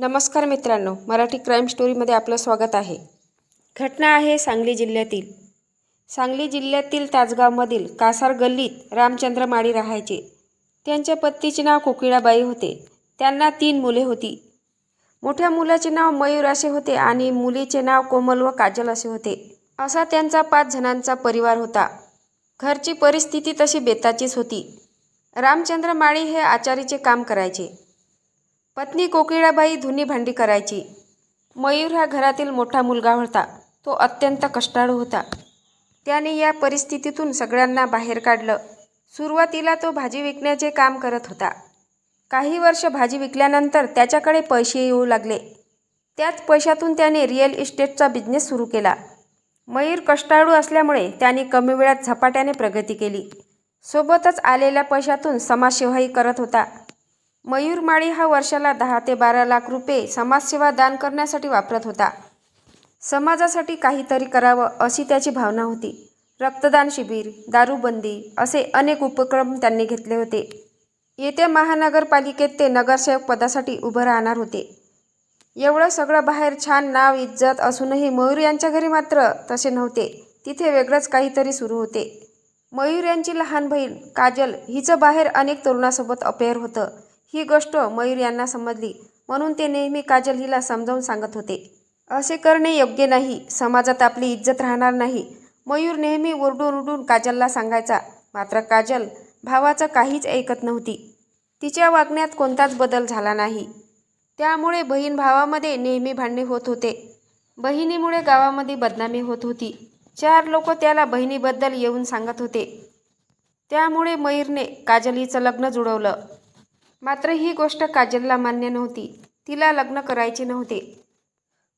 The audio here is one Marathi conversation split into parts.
नमस्कार मित्रांनो मराठी क्राईम स्टोरीमध्ये आपलं स्वागत आहे. घटना आहे सांगली जिल्ह्यातील. सांगली जिल्ह्यातील तासगावमधील कासार गल्लीत रामचंद्र माळी राहायचे. त्यांच्या पत्नीचे नाव कोकिळाबाई होते. त्यांना तीन मुले होती. मोठ्या मुलाचे नाव मयूर असे होते आणि मुलीचे नाव कोमल व काजल असे होते. असा त्यांचा पाच जणांचा परिवार होता. घरची परिस्थिती तशी बेताचीच होती. रामचंद्र माळी हे आचारीचे काम करायचे. पत्नी कोकिळाबाई धुनी भांडी करायची. मयूर हा घरातील मोठा मुलगा होता. तो अत्यंत कष्टाळू होता. त्याने या परिस्थितीतून सगळ्यांना बाहेर काढलं. सुरुवातीला तो भाजी विकण्याचे काम करत होता. काही वर्ष भाजी विकल्यानंतर त्याच्याकडे पैसे येऊ लागले. त्याच पैशातून त्याने रिअल इस्टेटचा बिझनेस सुरू केला. मयूर कष्टाळू असल्यामुळे त्याने कमी वेळात झपाट्याने प्रगती केली. सोबतच आलेल्या पैशातून समाजसेवाही करत होता. मयूर माळी हा वर्षाला दहा ते बारा लाख रुपये समाजसेवा दान करण्यासाठी वापरत होता. समाजासाठी काहीतरी करावं अशी त्याची भावना होती. रक्तदान शिबिर दारूबंदी असे अनेक उपक्रम त्यांनी घेतले होते. येत्या महानगरपालिकेत ते नगरसेवक पदासाठी उभं राहणार होते. एवढं सगळं बाहेर छान नाव इज्जत असूनही मयूर यांच्या घरी मात्र तसे नव्हते. तिथे वेगळंच काहीतरी सुरू होते. मयूर यांची लहान बहीण काजल हिचं बाहेर अनेक तरुणासोबत अपेअर होतं. ही गोष्ट मयूर यांना समजली. म्हणून ते नेहमी काजल हिला समजावून सांगत होते. असे करणे योग्य नाही. समाजात आपली इज्जत राहणार नाही. मयूर नेहमी ओरडून ओरडून काजलला सांगायचा. मात्र काजल भावाचं काहीच ऐकत नव्हती. तिच्या वागण्यात कोणताच बदल झाला नाही. त्यामुळे बहीण भावामध्ये नेहमी भांडणे होत होते. बहिणीमुळे गावामध्ये बदनामी होत होती. चार लोक त्याला बहिणीबद्दल येऊन सांगत होते. त्यामुळे मयूरने काजल हिचं लग्न जुळवलं. मात्र ही गोष्ट काजलला मान्य नव्हती. तिला लग्न करायचे नव्हते.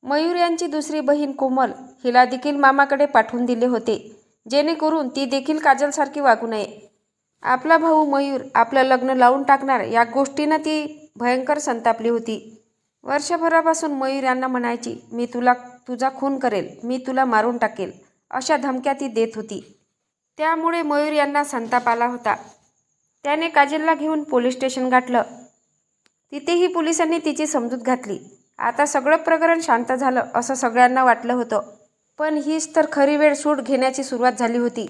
मयूर यांची दुसरी बहीण कोमल हिला देखील मामाकडे पाठवून दिले होते. जेणेकरून ती देखील काजलसारखी वागू नये. आपला भाऊ मयूर आपलं लग्न लावून टाकणार या गोष्टीनं ती भयंकर संतापली होती. वर्षभरापासून मयूर यांना म्हणायची मी तुला तुझा खून करेल. मी तुला मारून टाकेल. अशा धमक्या ती देत होती. त्यामुळे मयूर यांना संताप आला होता. त्याने काजलला घेऊन पोलीस स्टेशन गाठलं. तिथेही पोलिसांनी तिची समजूत घातली. आता सगळं प्रकरण शांत झालं असं सगळ्यांना वाटलं होतं. पण हीच तर खरी वेळ सूट घेण्याची सुरुवात झाली होती.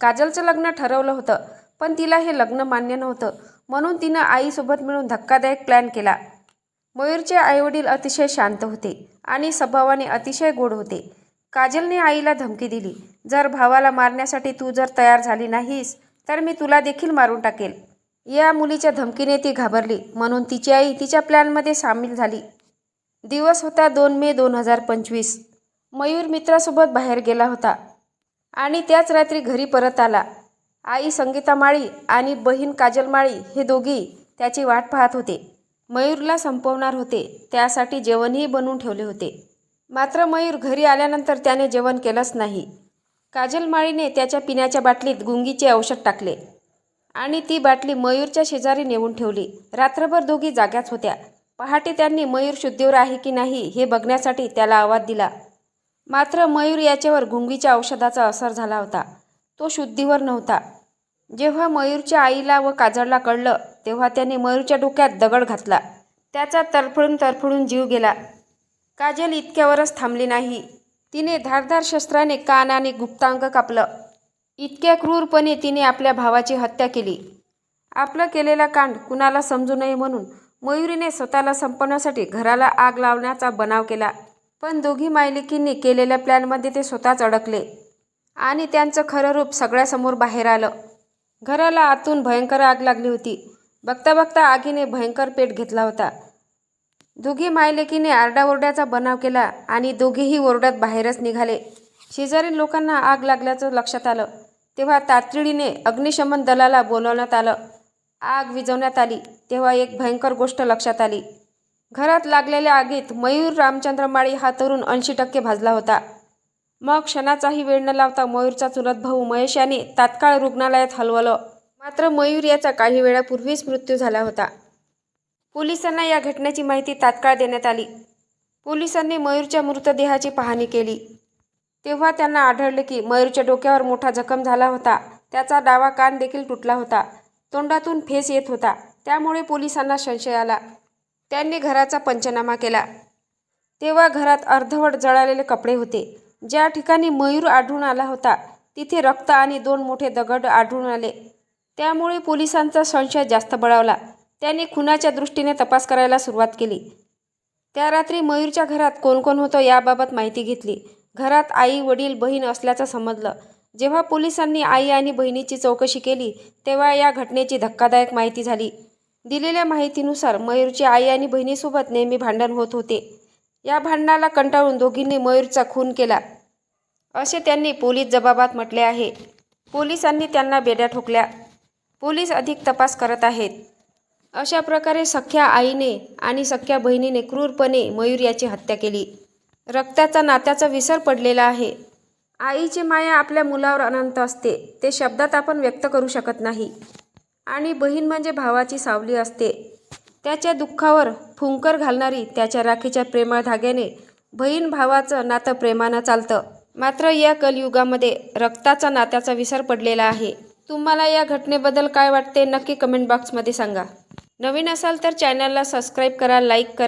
काजलचं लग्न ठरवलं होतं पण तिला हे लग्न मान्य नव्हतं. म्हणून तिनं आईसोबत मिळून धक्कादायक प्लॅन केला. मयूरचे आईवडील अतिशय शांत होते आणि स्वभावाने अतिशय गोड होते. काजलने आईला धमकी दिली जर भावाला मारण्यासाठी तू जर तयार झाली नाहीस तर मी तुला देखील मारून टाकेल. या मुलीच्या धमकीने ती घाबरली. म्हणून तिची आई तिच्या प्लॅनमध्ये सामील झाली. दिवस होता दोन मे दोन हजार पंचवीस. मयूर मित्रासोबत बाहेर गेला होता. आणि त्याच रात्री घरी परत आला. आई संगीता माळी आणि बहीण काजल माळी हे दोघी त्याची वाट पाहत होते. मयूरला संपवणार होते. त्यासाठी जेवणही बनवून ठेवले होते. मात्र मयूर घरी आल्यानंतर त्याने जेवण केलंच नाही. काजल माळीने त्याच्या पिण्याच्या बाटलीत गुंगीचे औषध टाकले आणि ती बाटली मयूरच्या शेजारी नेऊन ठेवली. रात्रभर दोघी जाग्याच होत्या. पहाटे त्यांनी मयूर शुद्धीवर आहे की नाही हे बघण्यासाठी त्याला आवाज दिला. मात्र मयूर याच्यावर गुंगीच्या औषधाचा असर झाला होता. तो शुद्धीवर नव्हता. जेव्हा मयूरच्या आईला व काजळला कळलं तेव्हा त्याने मयूरच्या डोक्यात दगड घातला. त्याचा तरफडून तरफडून जीव गेला. काजल इतक्यावरच थांबली नाही. तिने धारधार शस्त्राने कान आणि गुप्तांग कापलं. इतक्या क्रूरपणे तिने आपल्या भावाची हत्या केली. आपलं केलेला कांड कुणाला समजू नये म्हणून मयुरीने स्वतःला संपवण्यासाठी घराला आग लावण्याचा बनाव केला. पण दोघी मायलिकींनी केलेल्या प्लॅनमध्ये ते स्वतःच अडकले आणि त्यांचं खरं रूप सगळ्यासमोर बाहेर आलं. घराला आतून भयंकर आग लागली होती. बघता बघता आगीने भयंकर पेट घेतला होता. दोघी मायलेकीने आरडाओरड्याचा बनाव केला आणि दोघेही ओरड्यात बाहेरच निघाले. शेजारील लोकांना आग लागल्याचं लक्षात आलं. तेव्हा तातडीने अग्निशमन दलाला बोलवण्यात आलं. आग विझवण्यात आली. तेव्हा एक भयंकर गोष्ट लक्षात आली. घरात लागलेल्या आगीत मयूर रामचंद्र माळी हा तरुण ऐंशी टक्के भाजला होता. मग क्षणाचाही वेळ न लावता मयूरचा चुलत भाऊ महेश याने तात्काळ रुग्णालयात हलवलं. मात्र मयूर याचा काही वेळापूर्वीच मृत्यू झाला होता. पोलिसांना या घटनेची माहिती तात्काळ देण्यात आली. पोलिसांनी मयूरच्या मृतदेहाची पाहणी केली. तेव्हा त्यांना आढळले की मयूरच्या डोक्यावर मोठा जखम झाला होता. त्याचा डावा कान देखील तुटला होता. तोंडातून फेस येत होता. त्यामुळे पोलिसांना संशय आला. त्यांनी घराचा पंचनामा केला. तेव्हा घरात अर्धवट जळालेले कपडे होते. ज्या ठिकाणी मयूर आढळून आला होता तिथे रक्त आणि दोन मोठे दगड आढळून आले. त्यामुळे पोलिसांचा संशय जास्त बळावला. त्यांनी खुनाच्या दृष्टीने तपास करायला सुरुवात केली. त्या रात्री मयूरच्या घरात कोण कोण होतं याबाबत माहिती घेतली. घरात आई वडील बहीण असल्याचं समजलं. जेव्हा पोलिसांनी आई आणि बहिणीची चौकशी केली तेव्हा या घटनेची धक्कादायक माहिती झाली. दिलेल्या माहितीनुसार मयूरची आई आणि बहिणीसोबत नेहमी भांडण होत होते. या भांडणाला कंटाळून दोघींनी मयूरचा खून केला. असे त्यांनी पोलीस जबाबात म्हटले आहे. पोलिसांनी त्यांना बेड्या ठोकल्या. पोलीस अधिक तपास करत आहेत. अशा प्रकारे सख्या आईने आणि सख्या बहिणीने क्रूरपणे मयूर याची हत्या केली. रक्ताचा नात्याचा विसर पडलेला आहे. आईची माया आपल्या मुलावर अनंत असते ते शब्दात आपण व्यक्त करू शकत नाही. आणि बहीण म्हणजे भावाची सावली असते. त्याच्या दुःखावर फुंकर घालणारी त्याच्या राखीच्या प्रेमळ धाग्याने बहीण भावाचं नातं प्रेमानं चालतं. मात्र या कलयुगामध्ये रक्ताचा नात्याचा विसर पडलेला आहे. तुम्हाला या घटनेबद्दल काय वाटते नक्की कमेंट बॉक्समध्ये सांगा. नवीन असाल तर चॅनलला सबस्क्राईब करा लाईक करा.